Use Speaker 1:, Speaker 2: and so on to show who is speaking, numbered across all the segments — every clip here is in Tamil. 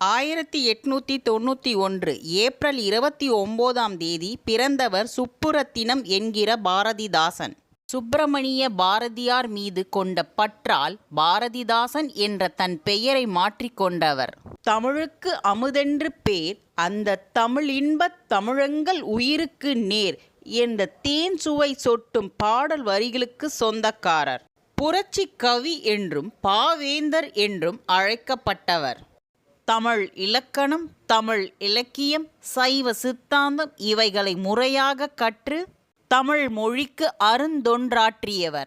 Speaker 1: ஆயிரத்தி எட்நூத்தி தொண்ணூற்றி ஒன்று ஏப்ரல் இருபத்தி ஒம்போதாம் தேதி பிறந்தவர் சுப்புரத்தினம் என்கிற பாரதிதாசன். சுப்பிரமணிய பாரதியார் மீது கொண்ட பற்றால் பாரதிதாசன் என்ற தன் பெயரை மாற்றிக்கொண்டவர் தமிழுக்கு அமுதென்று பேர் அந்த தமிழ் இன்பத் தமிழங்கள் உயிருக்கு நேர் என்ற தேன் சுவை சொட்டும் பாடல் வரிகளுக்கு சொந்தக்காரர். புரட்சி கவி என்றும் பாவேந்தர் என்றும் அழைக்கப்பட்டவர். தமிழ் இலக்கணம் தமிழ் இலக்கியம் சைவ சித்தாந்தம் இவைகளை முறையாக கற்று தமிழ் மொழிக்கு அருந்தொன்றாற்றியவர்.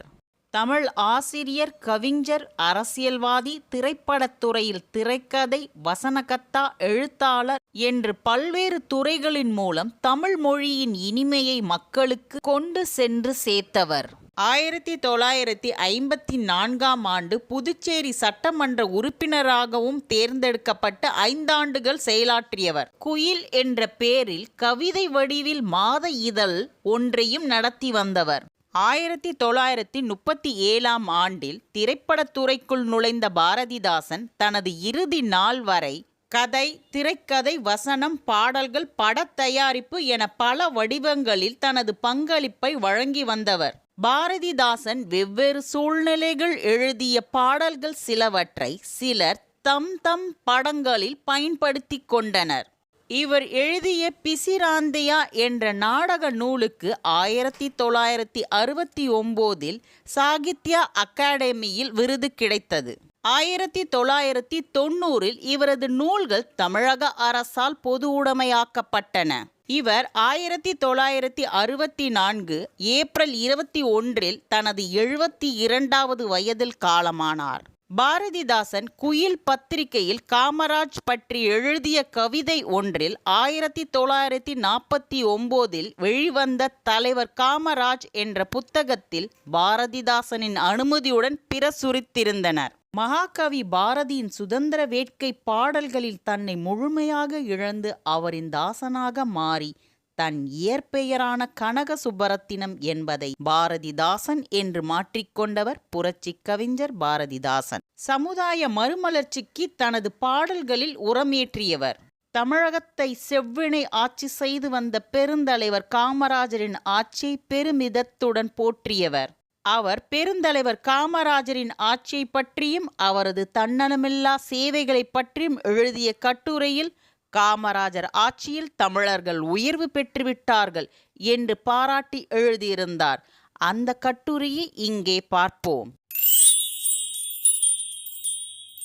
Speaker 1: தமிழ் ஆசிரியர் கவிஞர் அரசியல்வாதி திரைப்படத் துறையில் திரைக்கதை வசனகத்தா எழுத்தாளர் என்று பல்வேறு துறைகளின் மூலம் தமிழ் மொழியின் இனிமையை மக்களுக்கு கொண்டு சென்று சேர்த்தவர். ஆயிரத்தி தொள்ளாயிரத்தி ஐம்பத்தி நான்காம் ஆண்டு புதுச்சேரி சட்டமன்ற உறுப்பினராகவும் தேர்ந்தெடுக்கப்பட்டு ஐந்தாண்டுகள் செயலாற்றியவர். குயில் என்ற பெயரில் கவிதை வடிவில் மாத இதழ் ஒன்றையும் நடத்தி வந்தவர். ஆயிரத்தி தொள்ளாயிரத்தி முப்பத்தி ஏழாம் ஆண்டில் திரைப்படத்துறைக்குள் நுழைந்த பாரதிதாசன் தனது இறுதி நாள் வரை கதை திரைக்கதை வசனம் பாடல்கள் படத் தயாரிப்பு என பல வடிவங்களில் தனது பங்களிப்பை வழங்கி வந்தவர். பாரதிதாசன் வெவ்வேறு சூழ்நிலைகள் எழுதிய பாடல்கள் சிலவற்றை சிலர் தம் தம் படங்களில் பயன்படுத்தி கொண்டனர். இவர் எழுதிய பிசிராந்தையா என்ற நாடக நூலுக்கு ஆயிரத்தி தொள்ளாயிரத்தி அறுபத்தி ஒம்போதில் சாகித்யா அகாடமியில் விருது கிடைத்தது. ஆயிரத்தி தொள்ளாயிரத்தி தொண்ணூறில் இவரது நூல்கள் தமிழக அரசால் பொது உடைமையாக்கப்பட்டன. இவர் ஆயிரத்தி தொள்ளாயிரத்தி அறுபத்தி நான்கு ஏப்ரல் இருபத்தி ஒன்றில் தனது எழுபத்தி இரண்டாவது வயதில் காலமானார். பாரதிதாசன் குயில் பத்திரிகையில் காமராஜ் பற்றி எழுதிய கவிதை ஒன்றில் ஆயிரத்தி தொள்ளாயிரத்தி நாற்பத்தி ஒம்போதில் வெளிவந்த தலைவர் காமராஜ் என்ற புத்தகத்தில் பாரதிதாசனின் அனுமதியுடன் பிரசுரித்திருந்தனர். மகாகவி பாரதியின் சுதந்திர வேட்கை பாடல்களில் தன்னை முழுமையாக இழந்து அவரின் தாசனாக மாறி தன் இயற்பெயரான கனக சுப்பரத்தினம் என்பதை பாரதிதாசன் என்று மாற்றிக்கொண்டவர் புரட்சி கவிஞர் பாரதிதாசன். சமுதாய மறுமலர்ச்சிக்கு தனது பாடல்களில் உரமேற்றியவர். தமிழகத்தை செவ்வினை ஆட்சி செய்து வந்த பெருந்தலைவர் காமராஜரின் ஆட்சியை பெருமிதத்துடன் போற்றியவர். அவர் பெருந்தலைவர் காமராஜரின் ஆட்சியை பற்றியும் அவரது தன்னலமில்லா சேவைகளை பற்றியும் எழுதிய கட்டுரையில் காமராஜர் ஆட்சியில் தமிழர்கள் உயர்வு பெற்றுவிட்டார்கள் என்று பாராட்டி எழுதியிருந்தார். அந்த கட்டுரையை இங்கே பார்ப்போம்.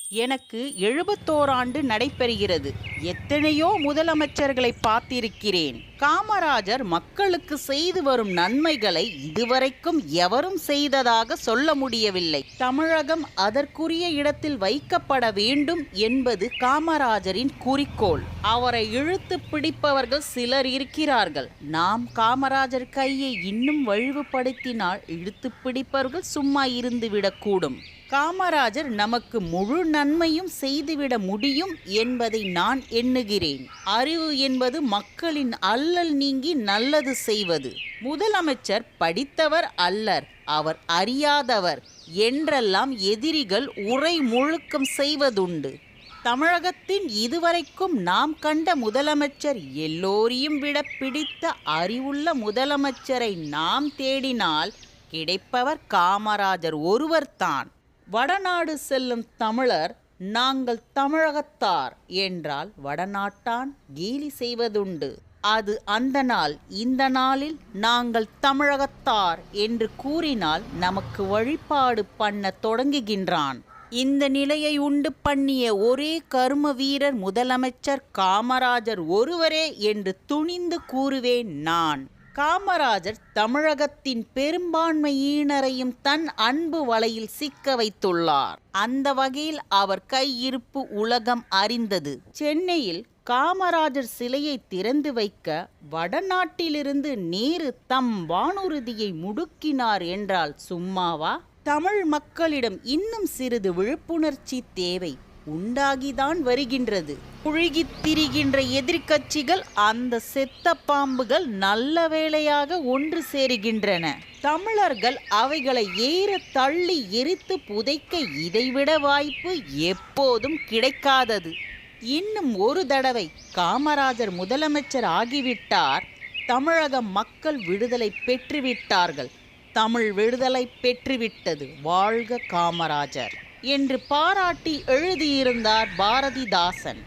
Speaker 1: எனக்கு எழுபத்தோராண்டு நடைபெறுகிறது. எத்தனையோ முதலமைச்சர்களை பார்த்திருக்கிறேன். காமராஜர் மக்களுக்கு செய்து வரும் நன்மைகளை இதுவரைக்கும் எவரும் செய்ததாக சொல்ல முடியவில்லை. தமிழகம் அதற்குரிய இடத்தில் வைக்கப்பட வேண்டும் என்பது காமராஜரின் குறிக்கோள். அவரை இழுத்து பிடிப்பவர்கள் சிலர் இருக்கிறார்கள். நாம் காமராஜர் கையை இன்னும் வழிவுபடுத்தினால் இழுத்து பிடிப்பவர்கள் சும்மா இருந்துவிடக்கூடும். காமராஜர் நமக்கு முழு நன்மையும் செய்துவிட முடியும் என்பதை நான் எண்ணுகிறேன். அறிவு என்பது மக்களின் அல்லல் நீங்கி நல்லது செய்வது. முதலமைச்சர் படித்தவர் அல்லர் அவர் அறியாதவர் என்றெல்லாம் எதிரிகள் உரை முழுக்கம் செய்வதுண்டு. தமிழகத்தின் இதுவரைக்கும் நாம் கண்ட முதலமைச்சர் எல்லோரையும் விட பிடித்த அறிவுள்ள முதலமைச்சரை நாம் தேடினால் கிடைப்பவர் காமராஜர் ஒருவர்தான். வடநாடு செல்லும் தமிழர் நாங்கள் தமிழகத்தார் என்றால் வடநாட்டான் கேலி செய்வதுண்டு. அது அந்த நாள் இந்த நாளில் நாங்கள் தமிழகத்தார் என்று கூறினால் நமக்கு வழிபாடு பண்ண தொடங்குகின்றான். இந்த நிலையை உண்டு பண்ணிய ஒரே கரும வீரர் முதலமைச்சர் காமராஜர் ஒருவரே என்று துணிந்து கூறுவேன் நான். காமராஜர் தமிழகத்தின் பெரும்பான்மையினரையும் தன் அன்பு வலையில் சிக்க வைத்துள்ளார். அந்த வகையில் அவர் கையிருப்பு உலகம் அறிந்தது. சென்னையில் காமராஜர் சிலையை திறந்து வைக்க வடநாட்டிலிருந்து நேரு தம் வானூர்தியை முடுக்கினார் என்றால் சும்மாவா? தமிழ் மக்களிடம் இன்னும் சிறிது விழிப்புணர்ச்சி தேவை. உண்டாகிதான் வருகின்றது. புழுகித் திரிகின்ற எதிர்க்கட்சிகள் அந்த செத்த பாம்புகள் நல்ல வேளையாக ஒன்று சேருகின்றன. தமிழர்கள் அவைகளை ஏற தள்ளி எரித்து புதைக்க இதைவிட வாய்ப்பு எப்போதும் கிடைக்காதது. இன்னும் ஒரு தடவை காமராஜர் முதலமைச்சர் ஆகிவிட்டார். தமிழக மக்கள் விடுதலை பெற்றுவிட்டார்கள். தமிழ் விடுதலை பெற்றுவிட்டது வாழ்க காமராஜர். என்று பாராட்டி எழுதியிருந்தார் பாரதிதாசன்.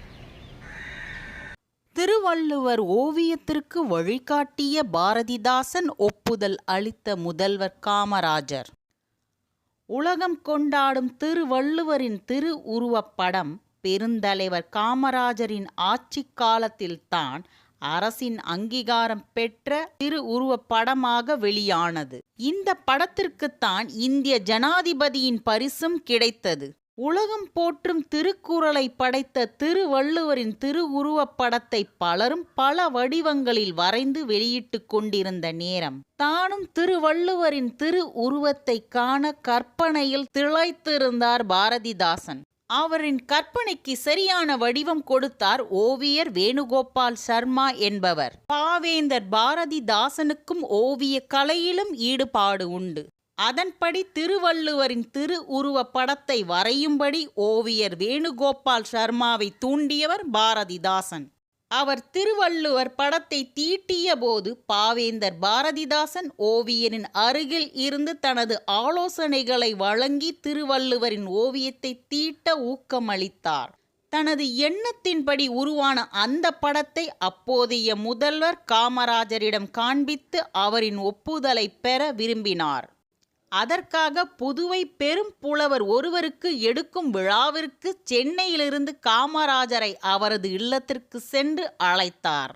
Speaker 1: திருவள்ளுவர் ஓவியத்திற்கு வழிகாட்டிய பாரதிதாசன் ஒப்புதல் அளித்த முதல்வர் காமராஜர். உலகம் கொண்டாடும் திருவள்ளுவரின் திரு உருவப்படம் பெருந்தலைவர் காமராஜரின் ஆட்சி காலத்தில்தான் அரசின் அங்கீகாரம் பெற்ற திரு உருவப்படமாக வெளியானது. இந்த படத்திற்குத்தான் இந்திய ஜனாதிபதியின் பரிசும் கிடைத்தது. உலகம் போற்றும் திருக்குறளை படைத்த திருவள்ளுவரின் திரு படத்தை பலரும் பல வடிவங்களில் வரைந்து வெளியிட்டுக் கொண்டிருந்த நேரம். தானும் திருவள்ளுவரின் திரு உருவத்தை காண கற்பனையில் திளைத்திருந்தார் பாரதிதாசன். அவரின் கற்பனைக்கு சரியான வடிவம் கொடுத்தார் ஓவியர் வேணுகோபால் சர்மா என்பவர். பாவேந்தர் பாரதிதாசனுக்கும் ஓவிய கலையிலும் ஈடுபாடு உண்டு. அதன்படி திருவள்ளுவரின் திரு உருவ படத்தை வரையும்படி ஓவியர் வேணுகோபால் சர்மாவை தூண்டியவர் பாரதிதாசன். அவர் திருவள்ளுவர் படத்தை தீட்டிய போது பாவேந்தர் பாரதிதாசன் ஓவியரின் அருகில் இருந்து தனது ஆலோசனைகளை வழங்கி திருவள்ளுவரின் ஓவியத்தை தீட்ட ஊக்கமளித்தார். தனது எண்ணத்தின்படி உருவான அந்த படத்தை அப்போதைய முதல்வர் காமராஜரிடம் காண்பித்து அவரின் ஒப்புதலை பெற விரும்பினார். அதற்காக புதுவை பெரும் புலவர் ஒருவருக்கு எடுக்கும் விழாவிற்கு சென்னையிலிருந்து காமராஜரை அவரது இல்லத்திற்கு சென்று அழைத்தார்.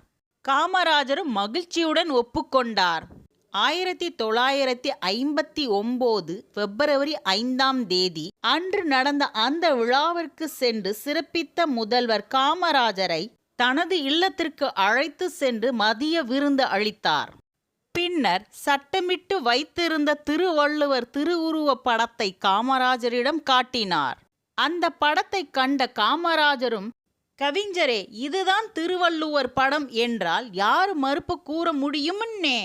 Speaker 1: காமராஜரும் மகிழ்ச்சியுடன் ஒப்புக்கொண்டார். ஆயிரத்தி தொள்ளாயிரத்தி ஐம்பத்தி ஒன்போது பிப்ரவரி ஐந்தாம் தேதி அன்று நடந்த அந்த விழாவிற்கு சென்று சிறப்பித்த முதல்வர் காமராஜரை தனது இல்லத்திற்கு அழைத்து சென்று மதிய விருந்து அளித்தார். பின்னர் சட்டமிட்டு வைத்திருந்த திருவள்ளுவர் திருவுருவப் படத்தை காமராஜரிடம் காட்டினார். அந்த படத்தை கண்ட காமராஜரும் கவிஞரே இதுதான் திருவள்ளுவர் படம் என்றால் யார் மறுப்பு கூற முடியுமுன்னே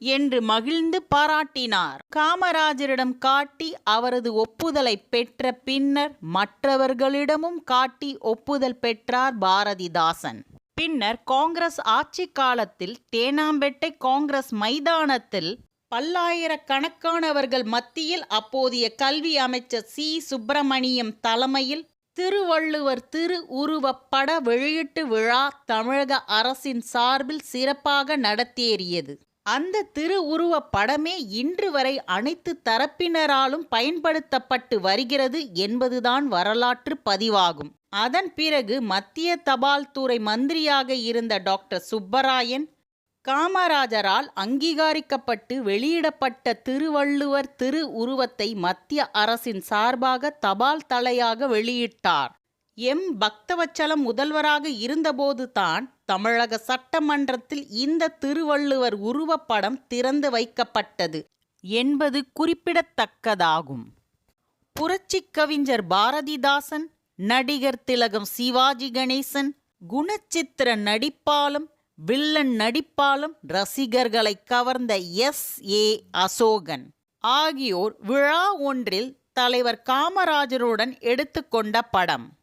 Speaker 1: என்று மகிழ்ந்து பாராட்டினார். காமராஜரிடம் காட்டி அவரது ஒப்புதலை பெற்ற பின்னர் மற்றவர்களிடமும் காட்டி ஒப்புதல் பெற்றார் பாரதிதாசன். பின்னர் காங்கிரஸ் ஆட்சி காலத்தில் தேனாம்பேட்டை காங்கிரஸ் மைதானத்தில் பல்லாயிரக்கணக்கானவர்கள் மத்தியில் அப்போதைய கல்வி அமைச்சர் சி. சுப்பிரமணியம் தலைமையில் திருவள்ளுவர் திரு. உருவப் பட வெளியீட்டு விழா தமிழக அரசின் சார்பில் சிறப்பாக நடத்தேறியது. அந்த திரு. உருவப் படமே இன்று வரை அனைத்து தரப்பினராலும் பயன்படுத்தப்பட்டு வருகிறது என்பதுதான் வரலாற்று பதிவாகும். அதன் பிறகு மத்திய தபால் துறை மந்திரியாக இருந்த டாக்டர் சுப்பராயன் காமராஜரால் அங்கீகரிக்கப்பட்டு வெளியிடப்பட்ட திருவள்ளுவர் திரு உருவத்தை மத்திய அரசின் சார்பாக தபால் தலையாக வெளியிட்டார். எம். பக்தவச்சலம் முதல்வராக இருந்தபோது தான் தமிழக சட்டமன்றத்தில் இந்த திருவள்ளுவர் உருவப்படம் திறந்து வைக்கப்பட்டது என்பது குறிப்பிடத்தக்கதாகும். புரட்சிக் கவிஞர் பாரதிதாசன் நடிகர் திலகம் சிவாஜி கணேசன் குணச்சித்திர நடிப்பாலும் வில்லன் நடிப்பாலும் ரசிகர்களை கவர்ந்த எஸ். ஏ. அசோகன். ஆகியோர் விழா ஒன்றில் தலைவர் காமராஜருடன் எடுத்துக்கொண்ட படம்.